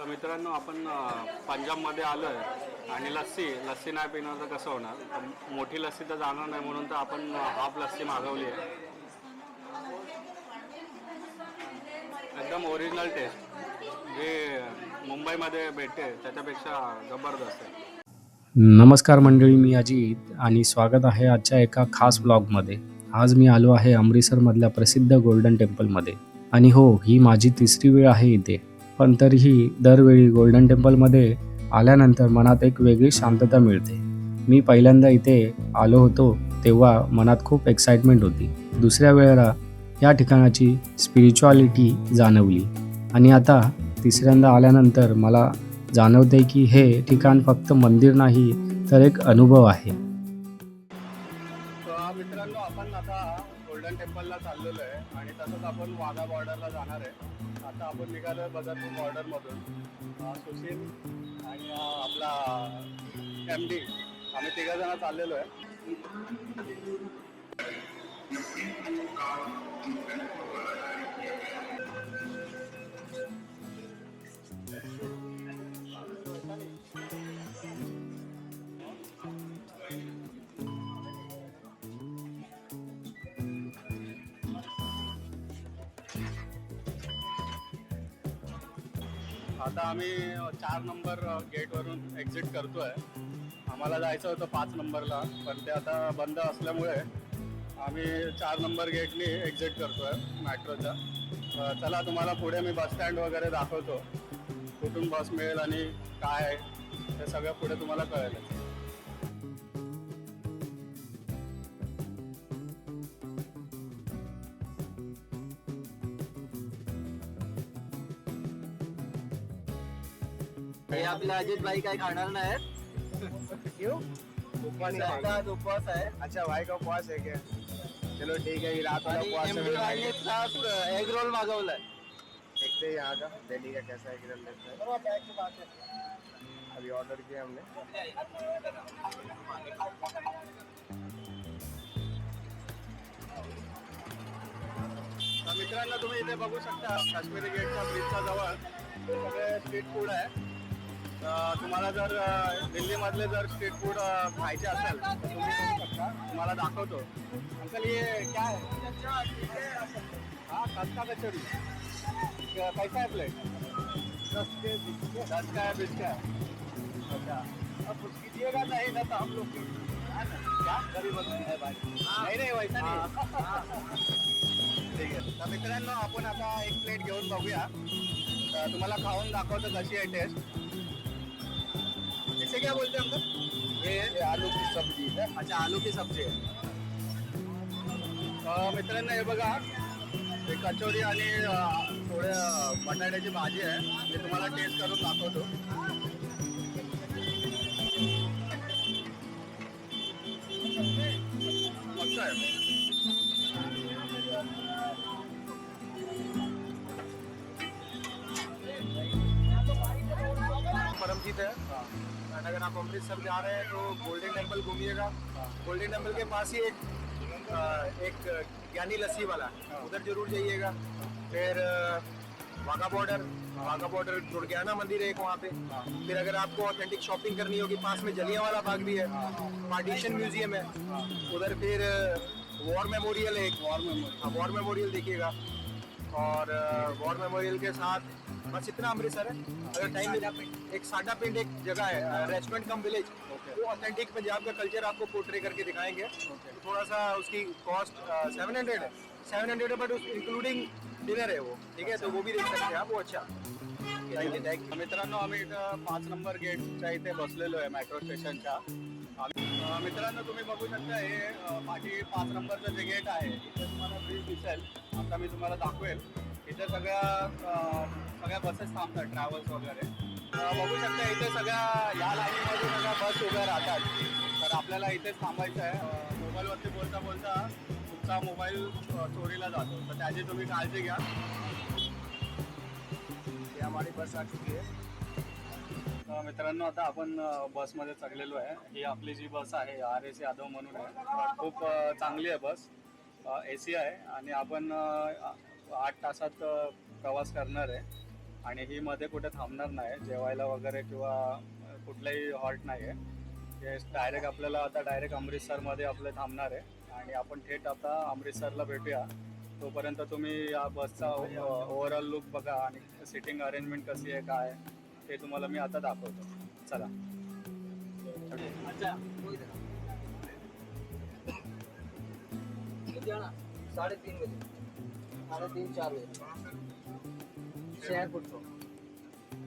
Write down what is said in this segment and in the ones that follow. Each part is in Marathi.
तर मित्रांनो आपण पंजाबमध्ये आलो आहे आणि लस्सी लस्सी नाही पिणार तर कसं होणार? मोठी लस्सी तर जाणार नाही म्हणून तर आपण हाफ लस्सी मागवली आहे. एकदम ओरिजिनल टेस्ट जे मुंबईमध्ये भेटते त्याच्यापेक्षा जबरदस्त आहे. नमस्कार मंडळी मी अजित आणि स्वागत आहे आजच्या एका खास ब्लॉगमध्ये आज मी आलो आहे अमृतसरमधल्या प्रसिद्ध गोल्डन टेम्पलमध्ये आणि हो ही माझी तिसरी वेळ आहे इथे. पण तरीही दरवेळी गोल्डन टेम्पलमध्ये आल्यानंतर मनात एक वेगळी शांतता मिळते. मी पहिल्यांदा इथे आलो होतो तेव्हा मनात खूप एक्साइटमेंट होती. दुसऱ्या वेळेला या ठिकाणाची स्पिरिच्युअलिटी जाणवली. आणि आता तिसऱ्यांदा आल्यानंतर मला जाणवते की हे ठिकाण फक्त मंदिर नाही तर एक अनुभव आहे. मित्रांनो आपण आता गोल्डन टेम्पलला चाललेलो आहे. आणि तसंच आपण वाघा बॉर्डरला जाणार आहे. आता आपण निघालो आहे बदरपूर बॉर्डरमधून सुशील आणि आपला एम डी आम्ही तिघंजणं चाललेलो आहे. आता आम्ही चार नंबर गेटवरून एक्झिट करतोय. आम्हाला जायचं होतं पाच नंबरला पण ते आता बंद असल्यामुळे आम्ही चार नंबर गेटनी एक्झिट करतोय आहे अ, चला तुम्हाला पुढे मी बस स्टँड वगैरे दाखवतो. कुठून बस मिळेल आणि काय आहे ते सगळं पुढे तुम्हाला कळेल हे आपले अजित भाई काय खाणार नाहीत. उपवास उपवास आहे. अच्छा भाई का उपवास है क्या? चलो ठीक है रात भाईने खास एग रोल मागवलाय. देखते हैं यहाँ का दिल्ली का कैसा एग रहता है। अभी ऑर्डर किया हमने। तर मित्रांनो तुम्ही इथे बघू शकता काश्मीरी गेटच्या ब्रिजच्या जवळ सगळे स्ट्रीट फूड आहे. तुम्हाला जर दिल्लीमधले जर स्ट्रीट फूड खायचे असेल तर तुम्ही करू शकता तुम्हाला दाखवतो. अंकल ये क्या? है हाँ खस्ता कचौरी. कैसा है प्लेट दस के दस का है बीस का है अच्छा अब कुछ कीजिएगा नहीं? ना तो हम लोग की- क्या? गरीब है भाई. नहीं नहीं वैसा नहीं. ठीक आहे. तर मित्रांनो आपण आता एक प्लेट घेऊन बघूया. तुम्हाला खाऊन दाखवतो कशी आहे टेस्ट इसे क्या बोलते हैं अंकल ये आलू की सब्जी है। अच्छा आलू की सब्जी आहे तर मित्रांनो हे बघा हे कचोरी आणि अं, थोडे अं, बटाट्याची भाजी आहे. मी तुम्हाला टेस्ट करून दाखवतो. अगर आप अमृतसर जा रहे हैं तो गोल्डन टेंपल घूमिएगा। गोल्डन टेंपल के पास ही एक एक ज्ञानी लस्सी वाला उधर ज़रूर जाइएगा। फिर वाघा बॉर्डर। वाघा बॉर्डर दुर्गियाना मंदिर है एक वहाँ पे। फिर अगर आपको ऑथेंटिक शॉपिंग करनी होगी पास में जलिया वाला बाग भी है। पार्टीशन म्यूज़ियम है। उधर फिर वॉर मेमोरियल है एक। वॉर मेमोरियल वॉर मेमोरियल देखिएगा। और वॉर मेमोरियल के साथ बस इतना अमृतसर है। अगर टाइम मिला एक साडा पिंड एक जगह है रेस्टोरेंट कम विलेज वो ऑथेंटिक पंजाब का कल्चर आपको पोर्ट्रे करके दिखाएँगे। थोड़ा सा उसकी कॉस्ट सेवन हंड्रेड है। सेवन हंड्रेड है बट इंक्लूडिंग डिनर है वो। ठीक है तो वो भी देख सकते हैं आप वो अच्छा। मित्रांनो आम्ही इथं पाच नंबर गेटच्या इथे बसलेलो आहे मेट्रो स्टेशनच्या मित्रांनो तुम्ही बघू शकता हे पाठी पाच नंबरचं जे गेट आहे इथे तुम्हाला ब्रिज दिसेल. आता मी तुम्हाला दाखवेल. इथे सगळ्या सगळ्या बसेस थांबतात ट्रॅव्हल्स वगैरे. बघू शकता इथे सगळ्या या लाईनीमध्ये सगळ्या बस उभ्या राहतात. तर आपल्याला इथेच थांबायचं आहे. मोबाईलवरती बोलता बोलता तुमचा मोबाईल चोरीला जातो. तर त्याची तुम्ही काळजी घ्या. ये हमारी बस आ चुकी आहे. मित्रांनो आता आपण बसमध्ये चढलेलो आहे. ही आपली जी बस आहे आर एस यादव म्हणून आहे. खूप चांगली आहे बस ए सी आहे. आणि आपण आठ तासात प्रवास करणार आहे. आणि ही मध्ये कुठे थांबणार नाही. जेवायला वगैरे किंवा कुठलाही हॉल्ट नाही आहे हे डायरेक्ट आपल्याला आता डायरेक्ट अमृतसरमध्ये आपलं थांबणार आहे. आणि आपण थेट आता अमृतसरला भेटूया. तोपर्यंत तुम्ही या बसचा ओव्हरऑल लुक बघा आणि सिटिंग अरेंजमेंट कशी आहे काय ते तुम्हाला मी आता दाखवतो. चला. साडेतीन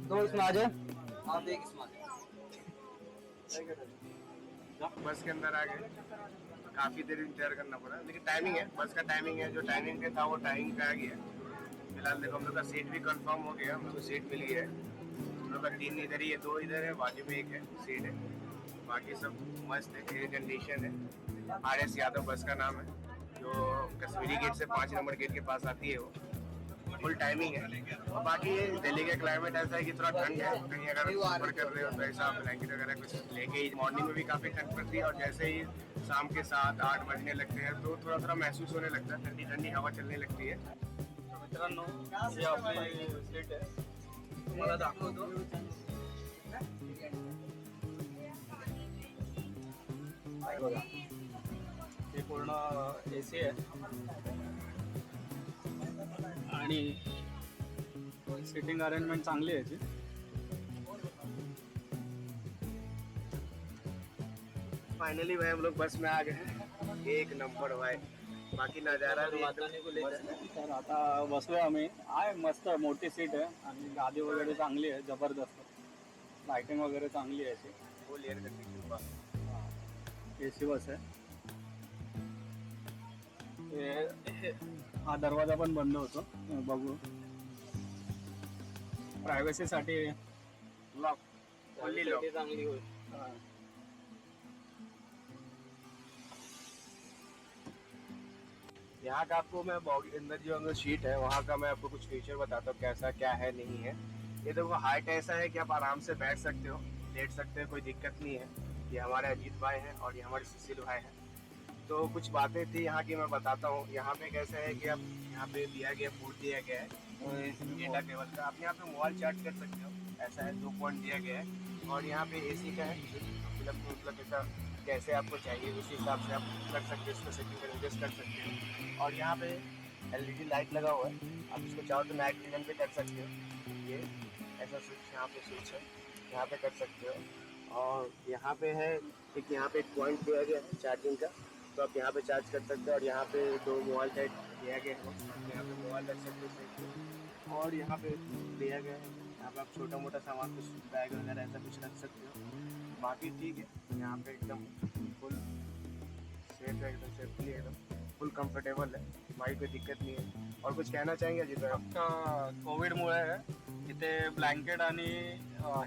दो इसमें आ जाए। आप एक इसमें आ बस के अंदर आ गए। काफ़ी देर इंतज़ार करना पड़ा। लेकिन टाइमिंग है। बस का टाइमिंग है। जो टाइमिंग पे था, वो टाइमिंग पे आ गया। फ़िलहाल देखो, हम लोग का सीट भी कंफर्म हो गया। हम लोग को सीट मिली है। हम लोग का तीन इधर ही है, दो इधर है बाजू में एक है सीट है। बाकी सब मस्त है एयर कंडीशन है। आर एस यादव बस का नाम है। जो कश्मीरी गेट से पाँच नंबर गेट के पास आती है वो। फुल टाइमिंग है। और बाकी दिल्ली का क्लाइमेट ऐसा है कि थोड़ा ठंड है। कहीं अगर सफ़र कर रहे हो तो ऐसा ब्लैंकेट वगैरह कुछ लेके ही मॉर्निंग में भी काफ़ी ठंड पड़ती है और जैसे ही शाम के सात आठ बजने लगते हैं तो थोड़ा थोड़ा महसूस होने लगता है। ठंडी ठंडी हवा चलने लगती है। मित्रांनो ही आपली सीट आहे तुम्हाला दाखवतो। बघा. ही पूर्ण ए सी आहे. आणि सिटिंग अरेंजमेंट चांगली आहे याची. फाइनली भाई हम लोग बस में आ गए हैं। एक नंबर भाई। बाकी नज़ारा तर आता बसलोय आम्ही. आहे मस्त मोठी सीट आहे आणि गादी वगैरे चांगली आहे जबरदस्त. लाइटिंग वगैरे चांगली आहे याची. Full air condition A C bus आहे. हे- दरवाज़ा पण बंद होतो. बघू. प्रायव्हसीसाठी लॉक चांगली होईल यहाँ का आपको मैं बॉडी अंदर जो अंदर सीट है वहाँ का मैं आपको कुछ फीचर बताता हूँ कैसा क्या है नहीं है। ये देखो हाइट ऐसा है कि आप आराम से बैठ सकते हो लेट सकते हो कोई दिक्कत नहीं है। ये हमारे अजीत भाई हैं और ये हमारे सुशील भाई हैं। तो कुछ बातें थी यहाँ की मैं बताता हूँ। यहाँ पे कैसा है कि आप यहाँ पे दिया गया, फ़ूड दिया गया है। डेटा केबल का आप यहाँ पे मोबाइल चार्ज कर सकते हो। ऐसा है, दो पॉइंट दिया गया है। और यहाँ पे एसी का है मतलब मतलब ऐसा कैसे आपको चाहिए, उस हिसाब से आप कर सकते हो, इसको सेटिंग एडजस्ट कर सकते हो। और यहाँ पे एलईडी लाइट लगा हुआ है। आप इसको चाहो तो नाइट विजन पे कर सकते हो। ये ऐसा स्विच यहाँ पे स्विच है। यहाँ पे कर सकते हो। और यहाँ पे है, एक यहाँ पे एक पॉइंट दिया गया है चार्जिंग का। तो आप यहाँ पे चार्ज कर सकते हो और यहाँ पे दो मोबाइल टाइप दिया गया है। यहाँ पे मोबाइल रख सकते हो। और यहाँ पे दिया गया है। यहाँ पे आप छोटा मोटा सामान, कुछ बैग वगैरह ऐसा कुछ रख सकते हो। बाकी ठीक है। यहाँ पे एकदम फुल सेफ़ है, एकदम सेफ्टी है, एकदम फुल कंफर्टेबल है। बाकी कोई दिक्कत नहीं है। और कुछ कहना चाहेंगे सर? फक्त कोविडमुळे इथे ब्लँकेट आणि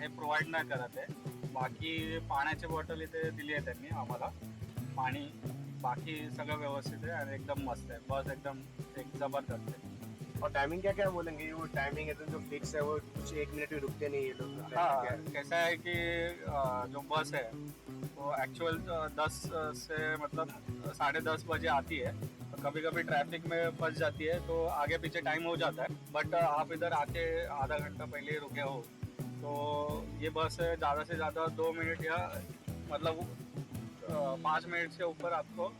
हे प्रोव्हाइड नाही करत आहे. बाकी पाण्याची बॉटल इथे दिली आहे त्यांनी आम्हाला. पाणी. बाकी सगळं व्यवस्थित आहे आणि एकदम मस्त आहे. बस एकदम एक ज़बरदस्त आहे. और टाइमिंग क्या क्या बोलेंगे? ये वो टाइमिंग है तो जो फिक्स है वो कुछ एक मिनट भी रुकते नहीं ये लोग। हाँ कैसा है कि जो बस है वो एक्चुअल दस से मतलब साढ़े दस बजे आती है। तो कभी कभी ट्रैफ़िक में फंस जाती है तो आगे पीछे टाइम हो जाता है। बट आप इधर आके आधा घंटा पहले ही रुके हो तो ये बस ज़्यादा से ज़्यादा दो मिनट या मतलब पाँच मिनट से ऊपर आपको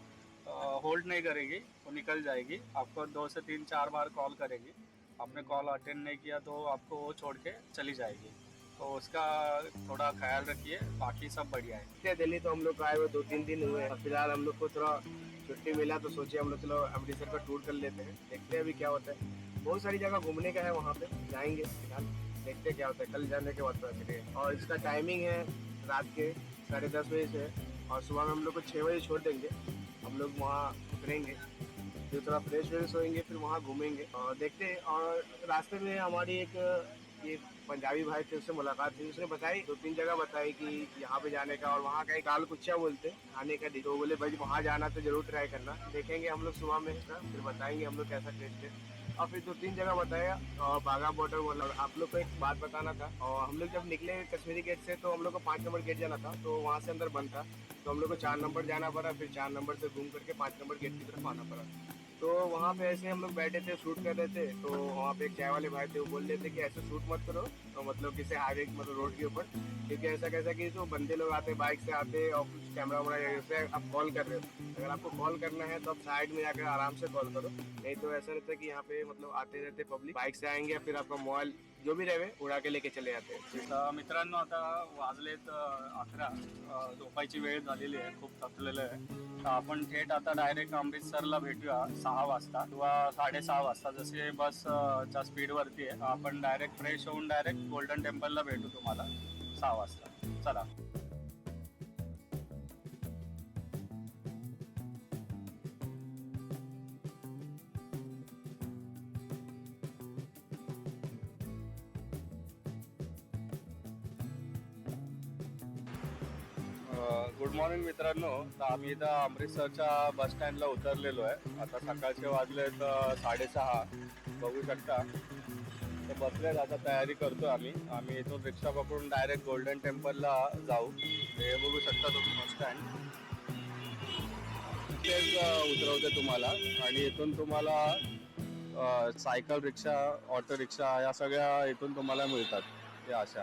होल्ड नहीं करेगी, वो निकल जाएगी। आपको दो से तीन, चार बार कॉल करेगी। आपने कॉल अटेंड नहीं किया तो आपको वो छोड़ के चली जाएगी। तो उसका थोड़ा ख्याल रखिए, बाकी सब बढ़िया है। दिल्ली तो हम लोग आए हुए दो तीन दिन हुए हैं। फ़िलहाल हम लोग को थोड़ा छुट्टी मिला तो सोचे हम लोग चलो अमृतसर का टूर कर लेते हैं। देखते हैं अभी क्या होता है। बहुत सारी जगह घूमने का है वहाँ पे। जाएँगे फ़िलहाल। देखते क्या होता है। कल जाने के बाद और इसका टाइमिंग है रात के साढ़े दस बजे से। और सुबह में हम लोग को छः बजे छोड़ देंगे। हम लोग वहाँ उतरेंगे, फिर थोड़ा फ्रेश व्रेश होएँगे, फिर वहाँ घूमेंगे। और देखते हैं, और रास्ते में हमारी एक, ये पंजाबी भाई थे, उससे मुलाकात हुई। उसने बताई, दो तीन जगह बताई कि यहाँ पे जाने का, और वहाँ का एक आलू कुच्चा बोलते खाने का तो बोले, भाई, वहाँ जाना तो ज़रूर ट्राई करना। देखेंगे हम लोग सुबह में, फिर बताएँगे हम लोग कैसा टेस्ट है। और फिर दो तीन जगह बताया और बाघा बॉर्डर बोला आप लोग को एक बात बताना था। और हम लोग जब निकले कश्मीरी गेट से तो हम लोग को पाँच नंबर गेट जाना था तो वहाँ से अंदर बंद था। तो हम लोग को चार नंबर जाना पड़ा, फिर चार नंबर से घूम करके पाँच नंबर गेट की तरफ़ आना पड़ा। तो वहाँ पे ऐसे हम लोग बैठे थे शूट कर रहे थे तो वहाँ पे चाय वाले भाई थे, वो बोल रहे थे कि ऐसे शूट मत करो तो मतलब किसे हाईवे मतलब रोड के ऊपर, क्योंकि ऐसा कैसा कि जो बंदे लोग आते बाइक से आते और कुछ कैमरा वैमरा जैसे आप कॉल कर रहे हो। अगर आपको कॉल करना है तो आप साइड में जाकर आराम से कॉल करो। नहीं तो ऐसा रहता है कि यहाँ पे मतलब आते रहते पब्लिक बाइक से आएँगे फिर आपका मोबाइल जो भी रहे उड़ा के लेके चले जाते मित्रांनो आता वाजलेत अ, अकरा. अ, झोपायची वेळ झालेली आहे खूप थकलेलं आहे. तर आपण थेट आता डायरेक्ट अमृतसरला भेटूया सहा वाजता किंवा साडेसहा वाजता. जसे बस अ, च्या स्पीडवरती आहे आपण डायरेक्ट फ्रेश होऊन डायरेक्ट गोल्डन टेम्पलला भेटू तुम्हाला सहा वाजता. चला. गुड मॉर्निंग मित्रांनो. तर आम्ही इथं अमृतसरच्या बस स्टँडला उतरलेलो आहे. आता सकाळचे वाजले तर साडेसहा. बघू शकता. तर बसलेत आता तयारी करतो आम्ही. आम्ही इथून रिक्षा पकडून डायरेक्ट गोल्डन टेम्पलला जाऊ. हे बघू शकता तुम्ही बस स्टँड तेच उतरवते तुम्हाला. आणि इथून तुम्हाला सायकल रिक्षा ऑटो रिक्षा या सगळ्या इथून तुम्हाला मिळतात. या अशा.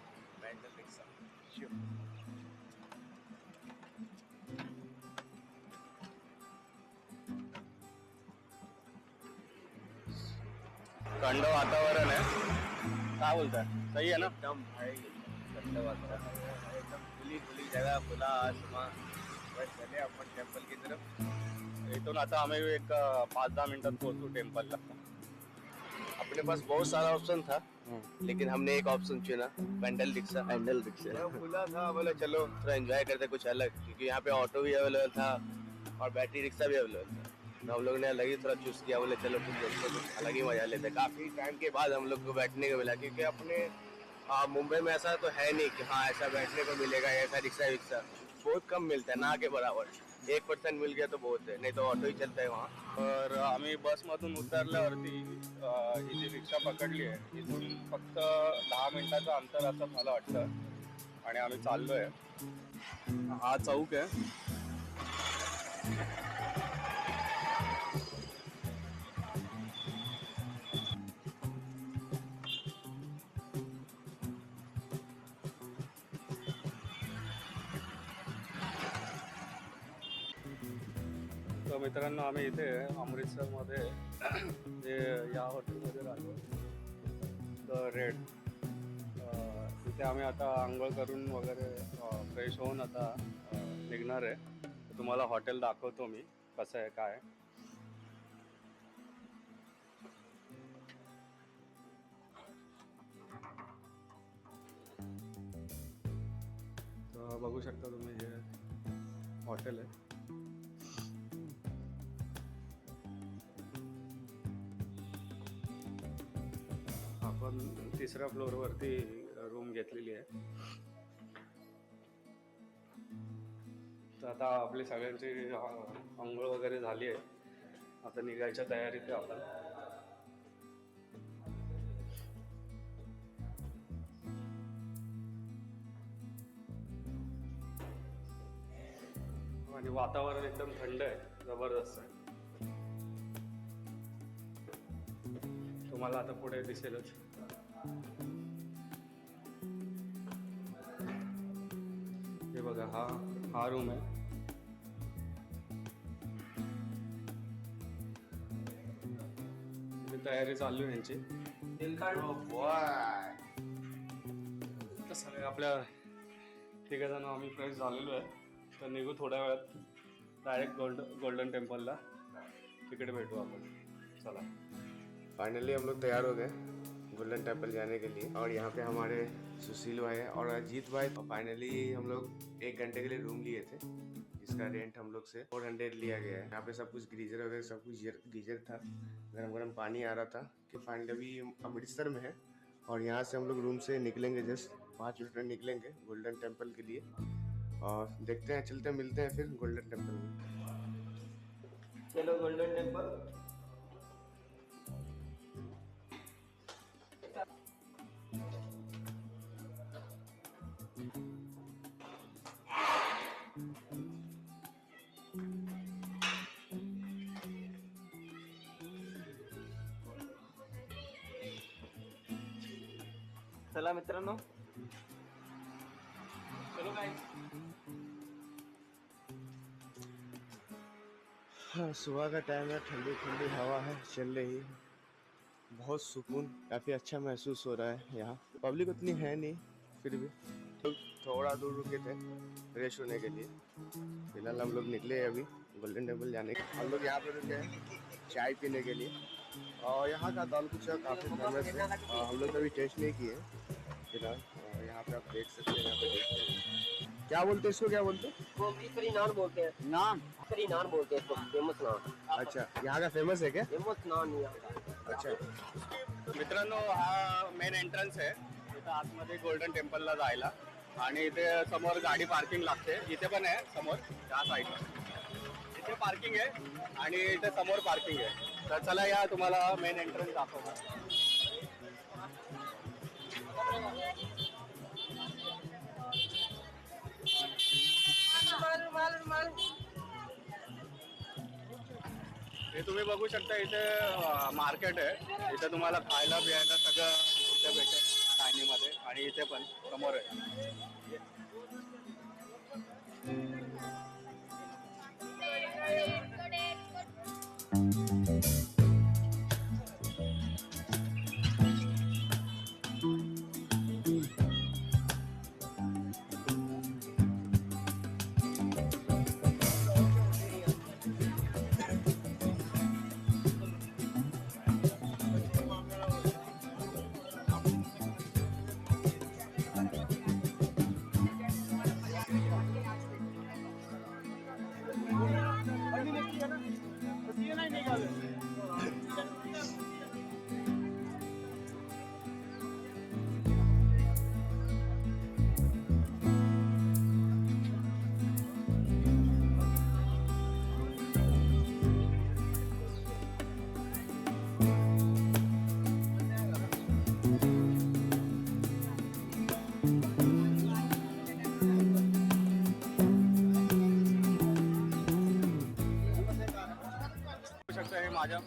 थंड वातावरण आहे. काय बोलताय? सही आहे ना? एकदम भाई ठंड वातावरण है, एकदम खुली खुली जगह खुला आसमान. बस चले अपन टेम्पल की तरफ. इथून आता आम्ही एक अं, पाच दहा मिनिटात पोहोचू टेम्पलला अपने पास बहुत सारा ऑप्शन था लेकिन हमने एक ऑप्शन चुना पैंडल रिक्शा. पैंडल रिक्शा. खुला था बोले चलो थोड़ा एंजॉय करते कुछ अलग क्योंकि यहाँ पे ऑटो भी अवेलेबल था और बैटरी रिक्शा भी अवेलेबल था। हम लोग ने अलग ही थोड़ा चूज किया बोले चलो कुछ दोस्तों अलग ही मजा लेते काफी टाइम के बाद हम लोग को बैठने को मिला क्योंकि अपने मुंबई में ऐसा तो है नहीं कि हाँ ऐसा बैठने को मिलेगा ऐसा रिक्शा विक्शा बहुत कम मिलता है ना के बराबर। एक परसेंट मिल गया तो बहुत है नहीं तो ऑटो ही चलता है वहाँ। तर आम्ही बसमधून उतरल्यावरती ही जी रिक्षा पकडली आहे इथून फक्त दहा मिनिटाचं अंतर असं मला वाटतं. आणि आम्ही चाललोय. हा चौक आहे. मित्रांनो आम्ही इथे अमृतसरमध्ये जे या हॉटेलमध्ये राहतो द रेड तिथे आम्ही आता आंघोळ करून वगैरे फ्रेश होऊन आता निघणार आहे. तुम्हाला हॉटेल दाखवतो मी कसं आहे काय तर बघू शकता तुम्ही हे हॉटेल आहे. तिसऱ्या फ्लोअरवरती रूम घेतलेली आहे. तर आता आपली सगळ्यांची आंघोळ वगैरे झाली आहे. आता निघायच्या तयारीत आहे आपण. आणि वातावरण एकदम थंड आहे जबरदस्त आहे. तुम्हाला आता पुढे दिसेलच. हे बघा हा हा रूम आहे. तयारी चालू आहे यांची. तर सगळे आपल्या तिघ जण आम्ही फ्रेश झालेलो आहे. तर निघू थोड्या वेळात. डायरेक्ट गोल्ड गोल्डन टेम्पलला तिकडे भेटू आपण. चला. फाइनली हम लोग तैयार हो गए. गोल्डन टेंपल जाने के लिए। और यहाँ पे हमारे सुशील भाई और अजीत भाई। फाइनली हम लोग एक घंटे के लिए रूम लिए थे, जिसका रेंट हम लोग से फोर हंड्रेड लिया गया है। यहाँ पे सब कुछ गीजर वगैरह, सब कुछ गीजर था। गर्म गर्म पानी आ रहा था कि फाइनली अभी अमृतसर में है। और यहाँ से हम लोग रूम से निकलेंगे जस्ट पाँच मिनट में निकलेंगे गोल्डन टेंपल के लिए। और देखते हैं, चलते मिलते हैं फिर गोल्डन टेंपल में। चलो गोल्डन टेंपल चला मित्रांनो. चलो हाँ सुबह का टाइम है, ठंडी ठंडी हवा है, चल रही है। बहुत सुकून, काफ़ी अच्छा महसूस हो रहा है यहाँ। पब्लिक उतनी है नहीं, फिर भी। लोग थोड़ा दूर रुके थे फ्रेश होने के लिए। फ़िलहाल हम लोग निकले हैं अभी गोल्डन टेंपल जाने के हम लोग यहाँ पे रुके हैं, चाय पीने के लिए। और यहाँ का दाल कुछ काफ़ी फेमस है। हम लोग कभी टेस्ट नहीं किए फिलहाल। और यहाँ पे आप देख सकते हैं यहाँ पे देखते हैं। क्या बोलते हैं इसको क्या बोलते हैं? करी नान बोलते हैं। नाम करी नान बोलते हैं इसको फेमस नान। अच्छा यहाँ का फेमस है क्या? फेमस नान यहाँ का अच्छा। मित्रांनो हा मेन एंट्रन्स आहे. इथं आतमध्ये गोल्डन टेम्पलला जायला. आणि इथे समोर गाडी पार्किंग लागते. इथे पण आहे समोर त्या साईडला इथे पार्किंग आहे आणि इथे समोर पार्किंग आहे. तर चला या तुम्हाला मेन एंट्रन्स दाखवतो. हे तुम्ही बघू शकता इथे मार्केट आहे. इथे तुम्हाला खायला बियायला सगळं इथे भेटेल चायनीमध्ये आणि इथे पण समोर आहे.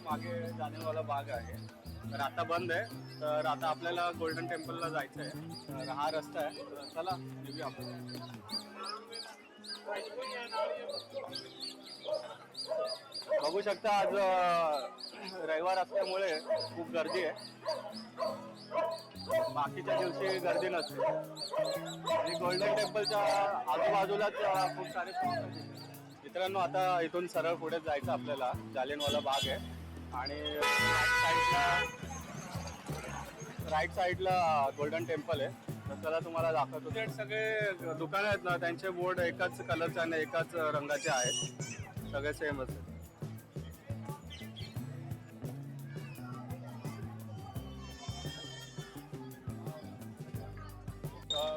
मागे जानेवाला बाग आहे. तर आता बंद आहे. तर आता आपल्याला गोल्डन टेम्पलला जायचं आहे तर हा रस्ता आहे. तर चला येऊया आपण. बघू शकता आज रविवार असल्यामुळे खूप गर्दी आहे. बाकीच्या दिवशी गर्दी नसते. आणि गोल्डन टेम्पलच्या आजूबाजूलाच खूप सारे मित्रांनो आता इथून सरळ पुढे जायचं आपल्याला. जालियनवाला बाग आहे. आणि राईट साईडला राईट साईडला गोल्डन टेम्पल आहे. तर त्याला तुम्हाला दाखवतो. ते सगळे दुकानं आहेत ना त्यांचे बोर्ड एकाच कलरचे आणि एकाच रंगाचे आहेत. सगळे सेमच आहेत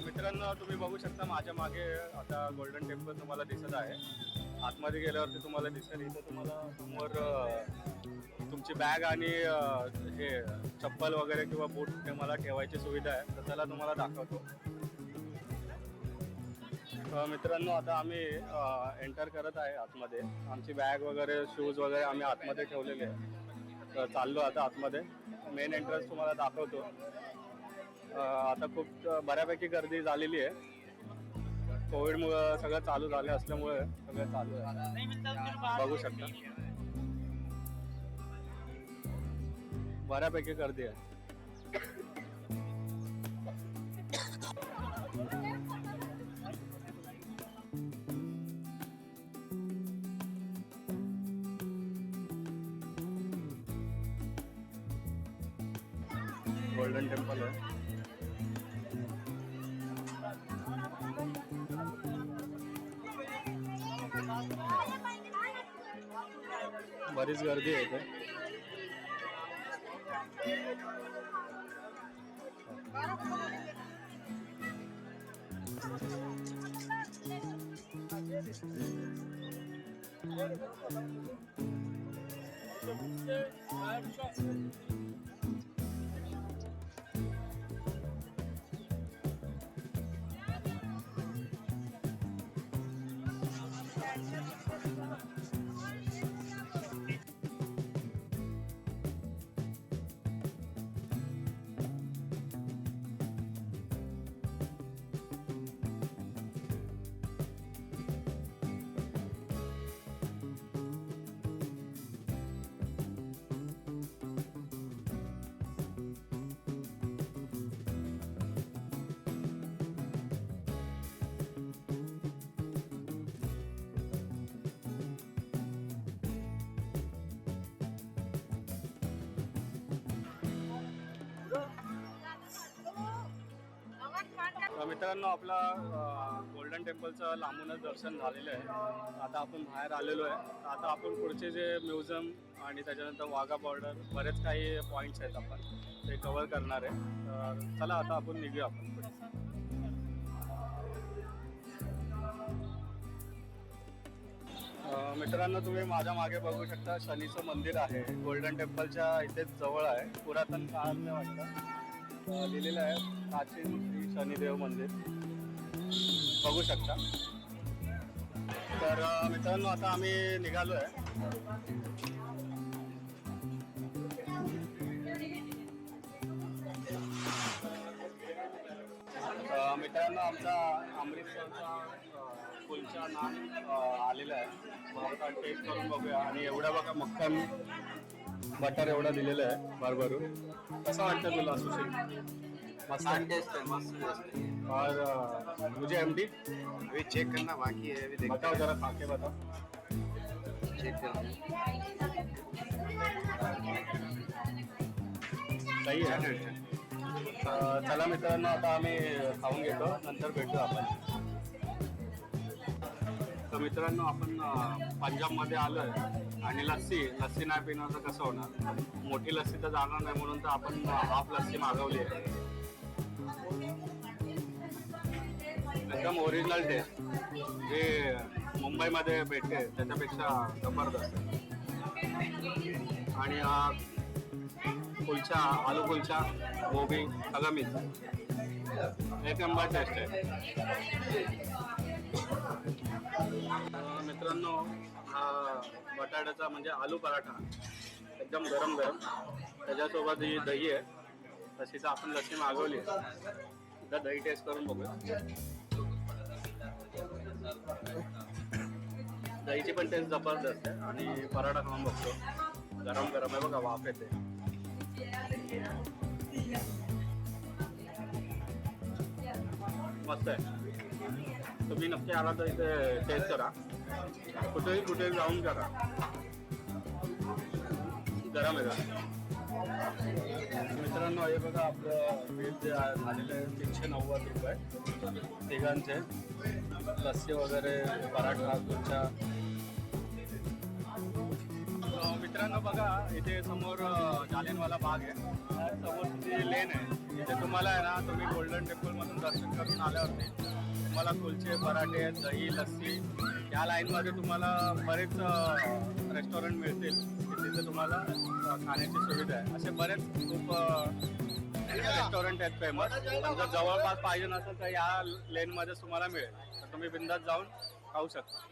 मित्रांनो तुम्ही बघू शकता माझ्या मागे आता गोल्डन टेम्पल तुम्हाला दिसत आहे. आतमध्ये गेल्यावरती तुम्हाला दिसेल इथं तुम्हाला समोर तुमची बॅग आणि हे चप्पल वगैरे किंवा बूट ते मला ठेवायची सुविधा आहे तर त्याला तुम्हाला दाखवतो. मित्रांनो आता आम्ही एंटर करत आहे आतमध्ये. आमची बॅग वगैरे शूज वगैरे आम्ही आतमध्ये ठेवलेले आहे तर चाललो आता आतमध्ये. मेन एंट्रन्स तुम्हाला दाखवतो. आता खूप बऱ्यापैकी गर्दी झालेली आहे. कोविडमुळं सगळं चालू झालं असल्यामुळे सगळं चालू आहे. बघू शकता. बऱ्यापैकी पैके कर दिया गोल्डन टेम्पल है बरीच गर्दी आहे इथे तर मित्रांनो आपला गोल्डन टेम्पलचं लांबूनच दर्शन झालेलं आहे. आता आपण बाहेर आलेलो आहे. आता आपण पुढचे जे म्युझियम आणि त्याच्यानंतर वाघा बॉर्डर बरेच काही पॉईंट्स आहेत आपण ते कवर करणार आहे. तर चला आता आपण निघूया आपण पुढे. मित्रांनो तुम्ही माझ्या मागे बघू शकता शनीचं मंदिर आहे. गोल्डन टेम्पलच्या इथेच जवळ आहे. पुरातन काळातलं वाटतं. लिहिलेलं आहे प्राचीन श्री शनिदेव मंदिर. बघू शकता. तर मित्रांनो आता आम्ही निघालो आहे. मित्रांनो आमचा अमृतसरचा अ, कुलचा नान आलेला आहे. आता टेस्ट करून बघूया. आणि एवढा बघा मक्कम बटर एवढा दिलेलं आहे भरभरून कसं वाटतं तुला सुशील? और मुझे एम डी अभी चेक करना बाकी है अभी बताओ जरा खा के बताओ. चेक करना। सही आहे चला मित्रांनो आता आम्ही खाऊन घेतो नंतर भेटू आपण. तर मित्रांनो आपण पंजाबमध्ये आलो आहे आणि लस्सी लस्सी नाही पिणं तर कसं होणार? मोठी लस्सी तर जाणार नाही म्हणून तर आपण हाफ लस्सी मागवली आहे. एकदम ओरिजिनल टेस्ट जे मुंबईमध्ये भेटते त्याच्यापेक्षा जबरदस्त. आणि कुलचा आलू कुलचा गोबी सगळं मिक्स एक नंबर टेस्ट आहे. मित्रांनो हा बटाट्याचा म्हणजे आलू पराठा एकदम गरम गरम. त्याच्यासोबत ही दही आहे. तशीच आपण लस्सी मागवली आहे. एकदा दही टेस्ट करून बघूया. दहीची पण टेस्ट जबरदस्त आहे आणि पराठा खाऊन बघतो. गरम गरम आहे बघा वाफ येते. मस्त आहे. तुम्ही नक्की आला तर इथे टेस्ट करा. कुठेही कुठे जाऊन करा. गरम आहे का मित्रांनो हे बघा आपलं बिल जे झालेलं आहे तीनशे नव्वद रुपये. तिघांचे. लस्सी वगैरे पराठा तुमच्या मित्रांनो बघा इथे समोर अ, जालियनवाला बाग आहे. समोर ती लेन आहे. इथे तुम्हाला आहे ना तुम्ही गोल्डन टेम्पलमधून दर्शन करून आल्यावरती तुम्हाला कुलचे पराठे दही लस्सी या लाईनमध्ये तुम्हाला बरेच रेस्टॉरंट मिळतील. तिथे तुम्हाला खाण्याची सुविधा आहे. असे बरेच खूप रेस्टॉरंट आहेत फेमस जर जवळपास पाहिजे नसेल तर या लेनमध्ये तुम्हाला मिळेल. तर तुम्ही बिंदात जाऊन खाऊ शकता.